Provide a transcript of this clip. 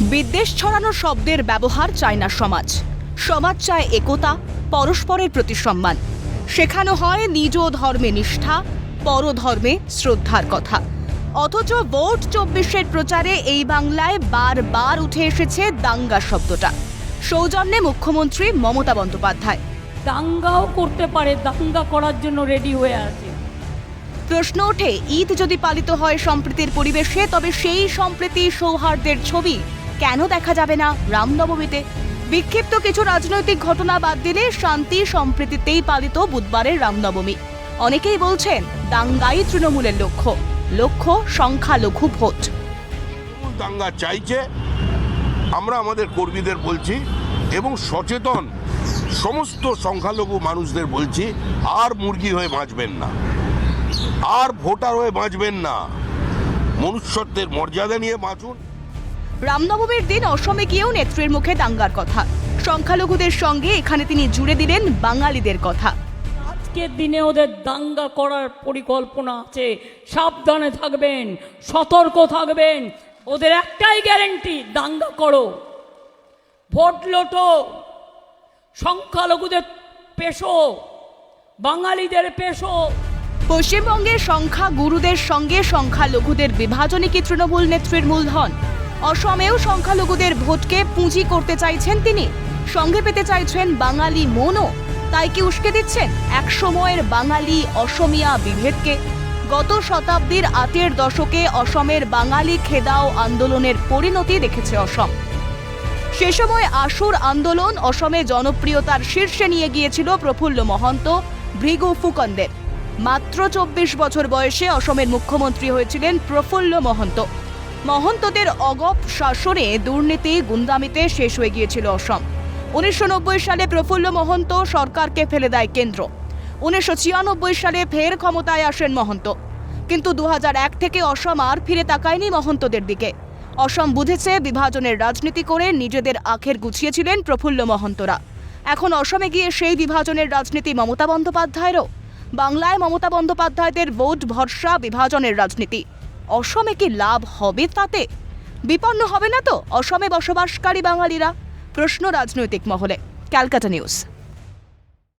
বিদ্বেষ ছড়ানো শব্দের ব্যবহার চায় না সমাজ। সমাজ চায় একতা পরস্পরের প্রতি সম্মান। শেখানো হয় নিজ ধর্মে নিষ্ঠা পরধর্মে শ্রদ্ধার কথা। অথচ ভোট চব্বিশের প্রচারে এই বাংলায় বারবার উঠে এসেছে দাঙ্গা শব্দটা। সৌজন্যে মুখ্যমন্ত্রী মমতা বন্দ্যোপাধ্যায়। দাঙ্গাও করতে পারে দাঙ্গা করার জন্য রেডি হয়ে আছে। প্রশ্ন ওঠে ঈদ যদি পালিত হয় সম্প্রীতির পরিবেশে তবে সেই সম্প্রীতি সৌহার্দ্যের ছবি কেন দেখা যাবে না রামনবমীতে? বিক্ষিপ্ত কিছু রাজনৈতিক ঘটনা বাদ দিলে শান্তি সম্প্রীতিতেই পালিত বুধবারের রামনবমী। অনেকেই বলছেন, দাঙ্গাই তৃণমূলের লক্ষ্য। লক্ষ্য সংখ্যালঘু ভোট। দাঙ্গা চাইছে, আমরা আমাদের কর্মীদের বলছি এবং সচেতন সমস্ত সংখ্যালঘু মানুষদের বলছি, আর মুরগি হয়ে বাঁচবেন না। আর ভোটার হয়ে বাঁচবেন না। মনুষ্যত্বের মর্যাদা নিয়ে বাঁচুন। রামনবমীর দিন অসমে গিয়েও নেত্রীর মুখে দাঙ্গার কথা। সংখ্যালঘুদের সঙ্গে এখানে তিনি জুড়ে দিলেন বাঙালিদের কথা। আজকের দিনে ওদের দাঙ্গা করার পরিকল্পনা আছে। সাবধানে থাকবেন সতর্ক থাকবেন। ওদের একটাই গ্যারেন্টি দাঙ্গা করো। ভোট লোটো সংখ্যালঘুদের পেশো বাঙালিদের পেশো। পশ্চিমবঙ্গের সংখ্যা গুরুদের সঙ্গে সংখ্যালঘুদের বিভাজনই কি তৃণমূল নেত্রীর মূলধন? অসমেও সংখ্যালঘুদের ভোটকে পুঁজি করতে চাইছেন তিনি। সঙ্গে পেতে চাইছেন বাঙালি মনও। তাই কি উস্কে দিচ্ছেন এক সময়ের বাঙালি অসমিয়া বিভেদকে? গত শতাব্দীর আটের দশকে অসমের বাঙালি খেদাও আন্দোলনের পরিণতি দেখেছে অসম। সে সময় আসুর আন্দোলন অসমে জনপ্রিয়তার শীর্ষে নিয়ে গিয়েছিল প্রফুল্ল মহন্ত, ভৃগু ফুকনদের। মাত্র চব্বিশ বছর বয়সে অসমের মুখ্যমন্ত্রী হয়েছিলেন প্রফুল্ল মহন্ত। মহন্তদের অগপ শাসনে দুর্নীতি গুন্দামিতে শেষ হয়ে গিয়েছিল অসম। উনিশশো নব্বই সালে প্রফুল্ল মহন্ত সরকারকে ফেলে দেয় কেন্দ্র। উনিশশো ছিয়ানব্বই সালে ফের ক্ষমতায় আসেন মহন্ত। কিন্তু দু থেকে অসম আর ফিরে তাকায়নি মহন্তদের দিকে। অসম বুঝেছে বিভাজনের রাজনীতি করে নিজেদের আখের গুছিয়েছিলেন প্রফুল্ল মহন্তরা। এখন অসমে গিয়ে সেই বিভাজনের রাজনীতি মমতা বন্দ্যোপাধ্যায়েরও। বাংলায় মমতা বন্দ্যোপাধ্যায়দের ভোট ভরসা বিভাজনের রাজনীতি। অসমে কি লাভ হবে তাতে? বিপন্ন হবে না তো? অসমে বসবাসকারী বাঙালিরা? প্রশ্ন রাজনৈতিক মহলে, ক্যালকাটা নিউজ।